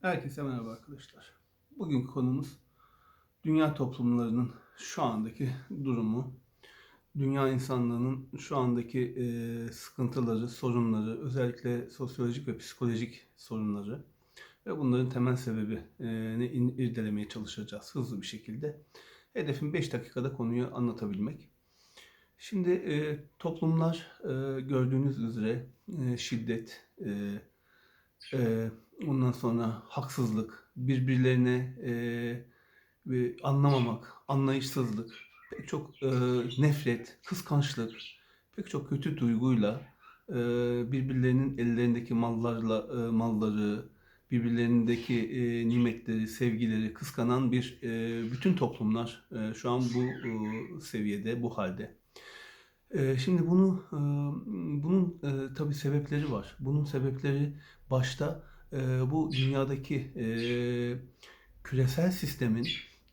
Herkese merhaba arkadaşlar. Bugünkü konumuz dünya toplumlarının şu andaki durumu, dünya insanlığının şu andaki e, sıkıntıları, sorunları, özellikle sosyolojik ve psikolojik sorunları ve bunların temel sebebini in- irdelemeye çalışacağız hızlı bir şekilde. Hedefim 5 dakikada konuyu anlatabilmek. Şimdi e, toplumlar e, gördüğünüz üzere e, şiddet, e, ee, ondan sonra haksızlık, birbirlerine e, ve anlamamak, anlayışsızlık, pek çok e, nefret, kıskançlık, pek çok kötü duyguyla e, birbirlerinin ellerindeki mallarla e, malları, birbirlerindeki e, nimetleri, sevgileri kıskanan bir e, bütün toplumlar e, şu an bu e, seviyede, bu halde. Ee, Şimdi bunu e, bunun e, tabii sebepleri var. Bunun sebepleri başta e, bu dünyadaki e, küresel sistemin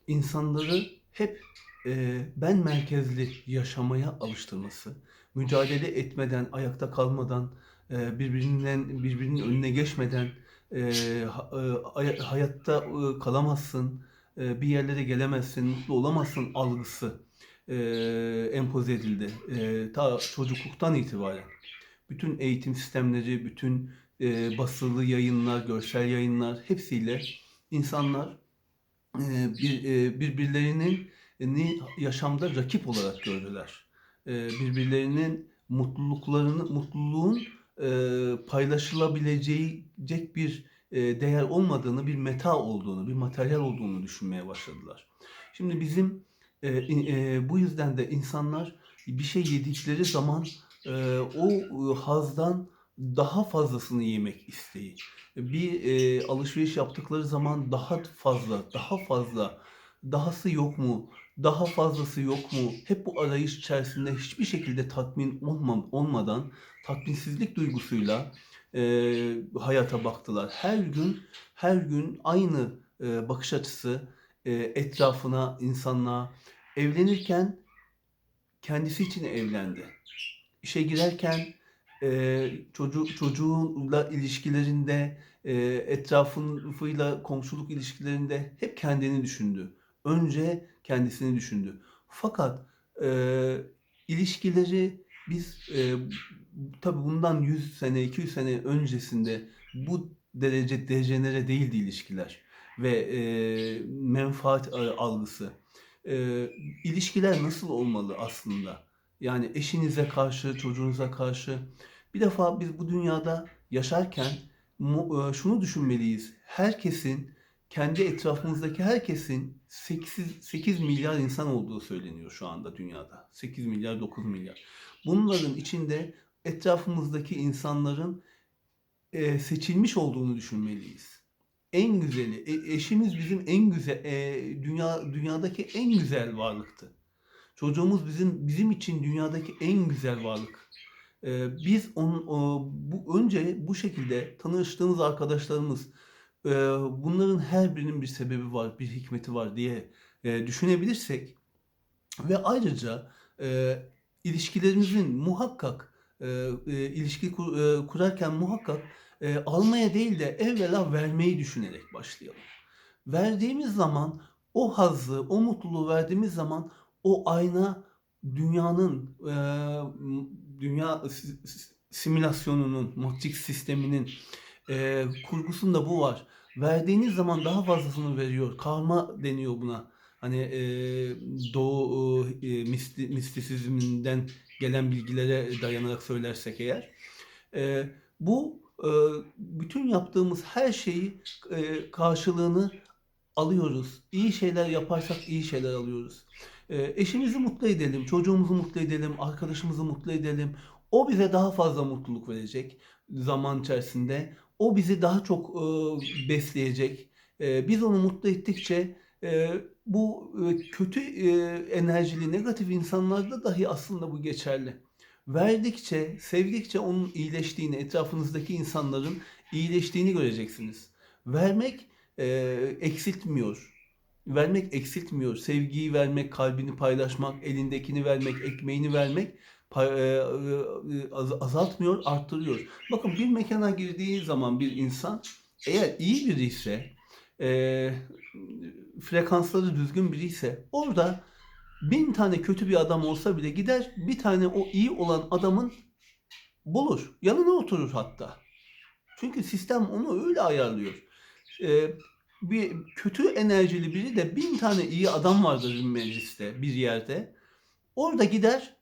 insanları hep e, ben merkezli yaşamaya alıştırması, mücadele etmeden, ayakta kalmadan, e, birbirinden birbirinin önüne geçmeden e, ha- e, hay- hayatta e, kalamazsın, e, bir yerlere gelemezsin, mutlu olamazsın algısı e, empoze edildi. E, ta çocukluktan itibaren. Bütün eğitim sistemleri, bütün e, basılı yayınlar, görsel yayınlar hepsiyle insanlar e, bir, e, birbirlerinin ni yaşamda rakip olarak gördüler. E, birbirlerinin mutluluklarını, mutluluğun e, paylaşılabilecek bir e, değer olmadığını, bir meta olduğunu, bir materyal olduğunu düşünmeye başladılar. Şimdi bizim e, e, bu yüzden de insanlar bir şey yedikleri zaman e, o e, hazdan daha fazlasını yemek isteği. Bir e, alışveriş yaptıkları zaman daha fazla, daha fazla, dahası yok mu, daha fazlası yok mu? Hep bu arayış içerisinde hiçbir şekilde tatmin olmam, olmadan tatminsizlik duygusuyla e, hayata baktılar. Her gün, her gün aynı e, bakış açısı e, etrafına, insanlığa, Evlenirken kendisi için evlendi. İşe girerken e, çocuk çocuğuyla ilişkilerinde, e, etrafıyla komşuluk ilişkilerinde hep kendini düşündü. Önce kendisini düşündü. Fakat e, ilişkileri biz e, tabii bundan 100 sene, 200 sene öncesinde bu derece dejenere değildi ilişkiler ve e, menfaat algısı e, ilişkiler nasıl olmalı aslında? Yani eşinize karşı, çocuğunuza karşı. Bir defa biz bu dünyada yaşarken e, şunu düşünmeliyiz. Herkesin, kendi etrafımızdaki herkesin 8, 8 milyar insan olduğu söyleniyor şu anda dünyada. 8 milyar, 9 milyar. Bunların içinde etrafımızdaki insanların e, seçilmiş olduğunu düşünmeliyiz en güzeli, e- eşimiz bizim en güzel, e, dünya dünyadaki en güzel varlıktı. Çocuğumuz bizim bizim için dünyadaki en güzel varlık. E, biz onun o, bu önce bu şekilde tanıştığımız arkadaşlarımız e, bunların her birinin bir sebebi var, bir hikmeti var diye e, düşünebilirsek ve ayrıca e, ilişkilerimizin muhakkak e, e, ilişki kur- e, kurarken muhakkak e, almaya değil de evvela vermeyi düşünerek başlayalım. Verdiğimiz zaman o hazzı, o mutluluğu verdiğimiz zaman o ayna dünyanın, e, dünya si- si- simülasyonunun, Matrix sisteminin e, kurgusunda bu var. Verdiğiniz zaman daha fazlasını veriyor. Karma deniyor buna. Hani e, Doğu e, misti, mistisizminden gelen bilgilere dayanarak söylersek eğer. E, bu e, bütün yaptığımız her şeyi e, karşılığını alıyoruz. İyi şeyler yaparsak iyi şeyler alıyoruz. E, eşimizi mutlu edelim, çocuğumuzu mutlu edelim, arkadaşımızı mutlu edelim. O bize daha fazla mutluluk verecek zaman içerisinde. O bizi daha çok e, besleyecek. E, biz onu mutlu ettikçe e, bu e, kötü enerjili, negatif insanlarda dahi aslında bu geçerli. Verdikçe, sevdikçe onun iyileştiğini, etrafınızdaki insanların iyileştiğini göreceksiniz. Vermek eksiltmiyor. Vermek eksiltmiyor. Sevgiyi vermek, kalbini paylaşmak, elindekini vermek, ekmeğini vermek e, e, az- azaltmıyor, arttırıyor. Bakın bir mekana girdiği zaman bir insan eğer iyi biri ise e, frekansları düzgün biri ise orada bin tane kötü bir adam olsa bile gider bir tane o iyi olan adamın bulur. Yanına oturur hatta. Çünkü sistem onu öyle ayarlıyor. E, bir kötü enerjili biri de bin tane iyi adam vardır bir mecliste, bir yerde. Orada gider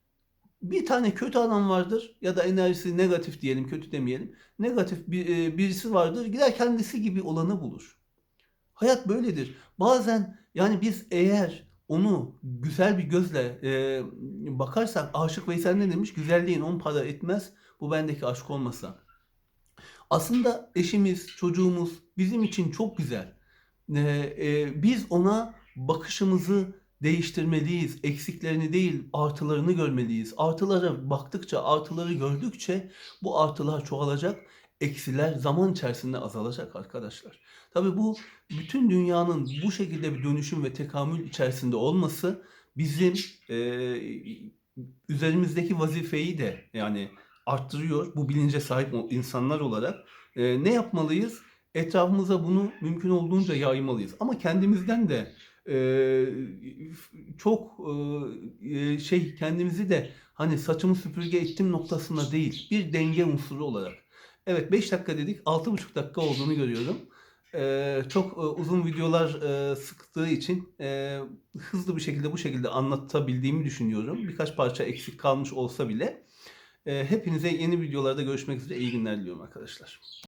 bir tane kötü adam vardır ya da enerjisi negatif diyelim, kötü demeyelim. Negatif bir, e, birisi vardır. Gider kendisi gibi olanı bulur. Hayat böyledir. Bazen yani biz eğer onu güzel bir gözle e, bakarsak Aşık Veysel ne demiş? Güzelliğin on para etmez. Bu bendeki aşk olmasa. Aslında eşimiz, çocuğumuz bizim için çok güzel. E, e, biz ona bakışımızı değiştirmeliyiz. Eksiklerini değil, artılarını görmeliyiz. Artılara baktıkça, artıları gördükçe bu artılar çoğalacak. Eksiler zaman içerisinde azalacak arkadaşlar. Tabii bu bütün dünyanın bu şekilde bir dönüşüm ve tekamül içerisinde olması bizim e, üzerimizdeki vazifeyi de yani arttırıyor. Bu bilince sahip insanlar olarak e, ne yapmalıyız? Etrafımıza bunu mümkün olduğunca yaymalıyız. Ama kendimizden de e, çok e, şey kendimizi de hani saçımı süpürge ettim noktasında değil. Bir denge unsuru olarak. Evet 5 dakika dedik 6,5 dakika olduğunu görüyorum. Ee, çok e, uzun videolar e, sıktığı için e, hızlı bir şekilde bu şekilde anlatabildiğimi düşünüyorum. Birkaç parça eksik kalmış olsa bile. E, hepinize yeni videolarda görüşmek üzere iyi günler diliyorum arkadaşlar.